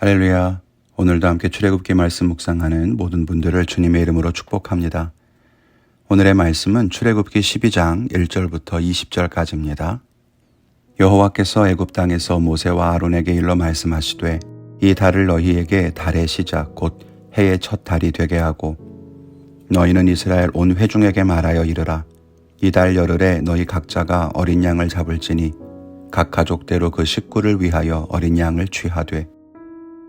할렐루야. 오늘도 함께 출애굽기 말씀 묵상하는 모든 분들을 주님의 이름으로 축복합니다. 오늘의 말씀은 출애굽기 12장 1절부터 20절까지입니다. 여호와께서 애굽 땅에서 모세와 아론에게 일러 말씀하시되 이 달을 너희에게 달의 시작 곧 해의 첫 달이 되게 하고 너희는 이스라엘 온 회중에게 말하여 이르라 이 달 열흘에 너희 각자가 어린 양을 잡을지니 각 가족대로 그 식구를 위하여 어린 양을 취하되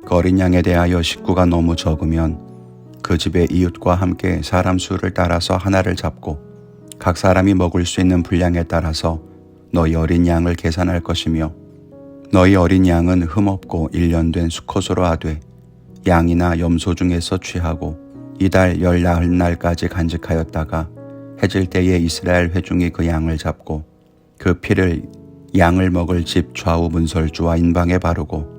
그 어린 양에 대하여 식구가 너무 적으면 그 집의 이웃과 함께 사람 수를 따라서 하나를 잡고 각 사람이 먹을 수 있는 분량에 따라서 너희 어린 양을 계산할 것이며 너희 어린 양은 흠없고 일년된 수컷으로 하되 양이나 염소 중에서 취하고 이달 열 나흘 날까지 간직하였다가 해질 때에 이스라엘 회중이 그 양을 잡고 그 피를 양을 먹을 집 좌우 문설주와 인방에 바르고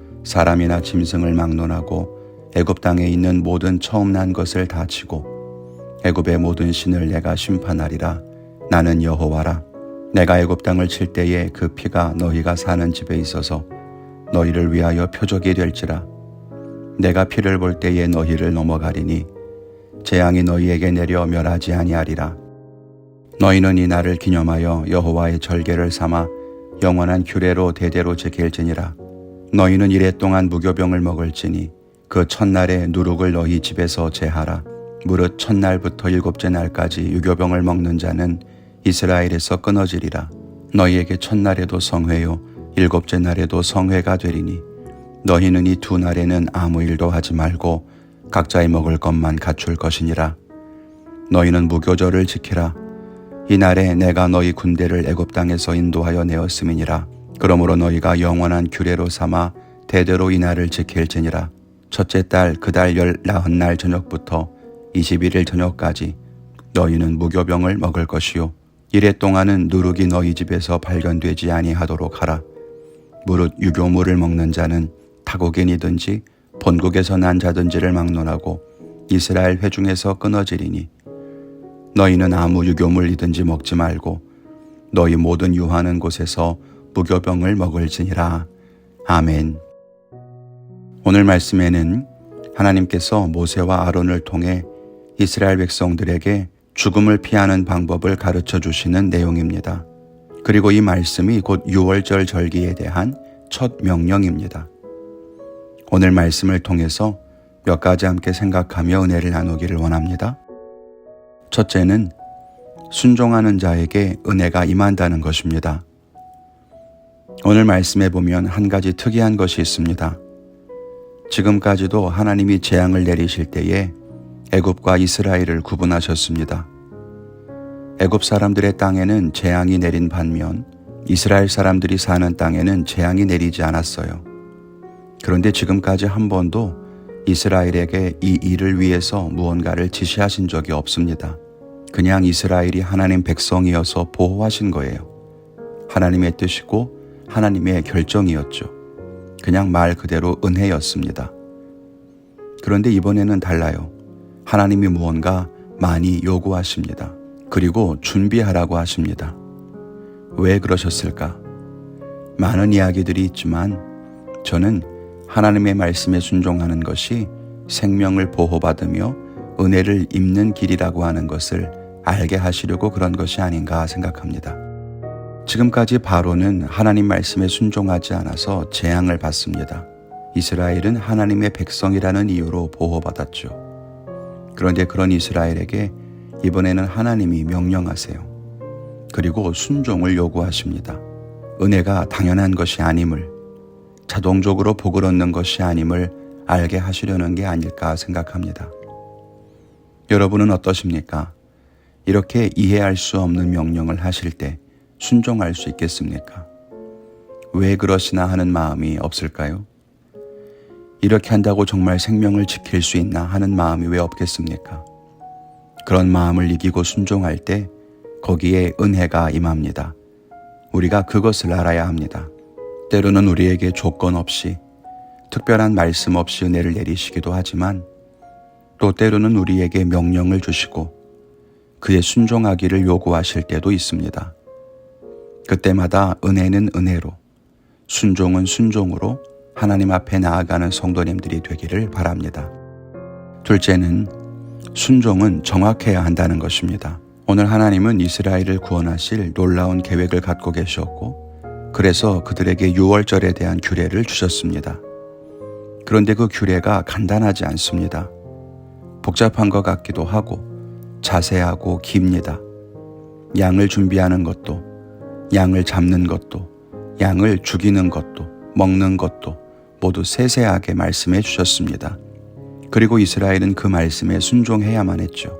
사람이나 짐승을 막론하고 애굽 땅에 있는 모든 처음 난 것을 다 치고 애굽의 모든 신을 내가 심판하리라. 나는 여호와라. 내가 애굽 땅을 칠 때에 그 피가 너희가 사는 집에 있어서 너희를 위하여 표적이 될지라. 내가 피를 볼 때에 너희를 넘어가리니 재앙이 너희에게 내려 멸하지 아니하리라. 너희는 이 날을 기념하여 여호와의 절개를 삼아 영원한 규례로 대대로 지킬지니라 너희는 이래 동안 무교병을 먹을지니 그 첫날에 누룩을 너희 집에서 제하라. 무릇 첫날부터 일곱째 날까지 유교병을 먹는 자는 이스라엘에서 끊어지리라. 너희에게 첫날에도 성회요 일곱째 날에도 성회가 되리니 너희는 이 두 날에는 아무 일도 하지 말고 각자의 먹을 것만 갖출 것이니라. 너희는 무교절을 지키라. 이 날에 내가 너희 군대를 애굽 땅에서 인도하여 내었음이니라. 그러므로 너희가 영원한 규례로 삼아 대대로 이 날을 지킬지니라. 첫째 달 그 달 열 나흔 날 저녁부터 21일 저녁까지 너희는 무교병을 먹을 것이요. 이래 동안은 누룩이 너희 집에서 발견되지 아니하도록 하라. 무릇 유교물을 먹는 자는 타국인이든지 본국에서 난 자든지를 막론하고 이스라엘 회중에서 끊어지리니 너희는 아무 유교물이든지 먹지 말고 너희 모든 유하는 곳에서 무교병을 먹을지니라. 아멘. 오늘 말씀에는 하나님께서 모세와 아론을 통해 이스라엘 백성들에게 죽음을 피하는 방법을 가르쳐 주시는 내용입니다. 그리고 이 말씀이 곧 6월절 절기에 대한 첫 명령입니다. 오늘 말씀을 통해서 몇 가지 함께 생각하며 은혜를 나누기를 원합니다. 첫째는 순종하는 자에게 은혜가 임한다는 것입니다. 오늘 말씀에 보면 한 가지 특이한 것이 있습니다. 지금까지도 하나님이 재앙을 내리실 때에 애굽과 이스라엘을 구분하셨습니다. 애굽 사람들의 땅에는 재앙이 내린 반면 이스라엘 사람들이 사는 땅에는 재앙이 내리지 않았어요. 그런데 지금까지 한 번도 이스라엘에게 이 일을 위해서 무언가를 지시하신 적이 없습니다. 그냥 이스라엘이 하나님 백성이어서 보호하신 거예요. 하나님의 뜻이고 하나님의 결정이었죠. 그냥 말 그대로 은혜였습니다. 그런데 이번에는 달라요. 하나님이 무언가 많이 요구하십니다. 그리고 준비하라고 하십니다. 왜 그러셨을까? 많은 이야기들이 있지만 저는 하나님의 말씀에 순종하는 것이 생명을 보호받으며 은혜를 입는 길이라고 하는 것을 알게 하시려고 그런 것이 아닌가 생각합니다. 지금까지 바로는 하나님 말씀에 순종하지 않아서 재앙을 받습니다. 이스라엘은 하나님의 백성이라는 이유로 보호받았죠. 그런데 그런 이스라엘에게 이번에는 하나님이 명령하세요. 그리고 순종을 요구하십니다. 은혜가 당연한 것이 아님을, 자동적으로 복을 얻는 것이 아님을 알게 하시려는 게 아닐까 생각합니다. 여러분은 어떠십니까? 이렇게 이해할 수 없는 명령을 하실 때 순종할 수 있겠습니까? 왜 그러시나 하는 마음이 없을까요? 이렇게 한다고 정말 생명을 지킬 수 있나 하는 마음이 왜 없겠습니까? 그런 마음을 이기고 순종할 때 거기에 은혜가 임합니다. 우리가 그것을 알아야 합니다. 때로는 우리에게 조건 없이 특별한 말씀 없이 은혜를 내리시기도 하지만 또 때로는 우리에게 명령을 주시고 그의 순종하기를 요구하실 때도 있습니다. 그때마다 은혜는 은혜로, 순종은 순종으로 하나님 앞에 나아가는 성도님들이 되기를 바랍니다. 둘째는 순종은 정확해야 한다는 것입니다. 오늘 하나님은 이스라엘을 구원하실 놀라운 계획을 갖고 계셨고, 그래서 그들에게 유월절에 대한 규례를 주셨습니다. 그런데 그 규례가 간단하지 않습니다. 복잡한 것 같기도 하고, 자세하고 깁니다. 양을 준비하는 것도, 양을 잡는 것도, 양을 죽이는 것도, 먹는 것도 모두 세세하게 말씀해 주셨습니다. 그리고 이스라엘은 그 말씀에 순종해야만 했죠.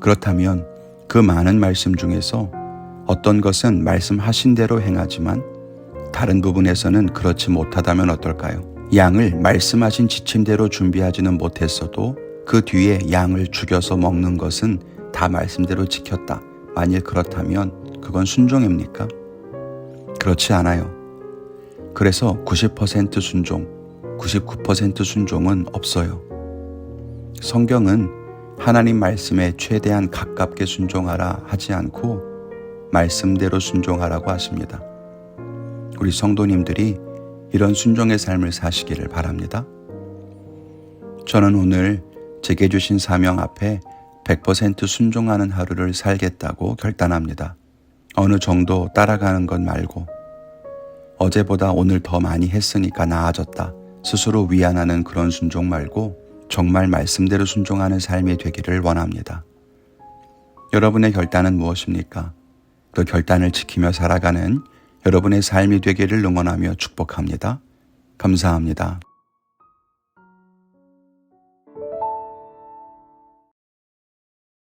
그렇다면 그 많은 말씀 중에서 어떤 것은 말씀하신 대로 행하지만 다른 부분에서는 그렇지 못하다면 어떨까요? 양을 말씀하신 지침대로 준비하지는 못했어도 그 뒤에 양을 죽여서 먹는 것은 다 말씀대로 지켰다. 만일 그렇다면 그건 순종입니까? 그렇지 않아요. 그래서 90% 순종, 99% 순종은 없어요. 성경은 하나님 말씀에 최대한 가깝게 순종하라 하지 않고 말씀대로 순종하라고 하십니다. 우리 성도님들이 이런 순종의 삶을 사시기를 바랍니다. 저는 오늘 제게 주신 사명 앞에 100% 순종하는 하루를 살겠다고 결단합니다. 어느 정도 따라가는 것 말고 어제보다 오늘 더 많이 했으니까 나아졌다. 스스로 위안하는 그런 순종 말고 정말 말씀대로 순종하는 삶이 되기를 원합니다. 여러분의 결단은 무엇입니까? 그 결단을 지키며 살아가는 여러분의 삶이 되기를 응원하며 축복합니다. 감사합니다.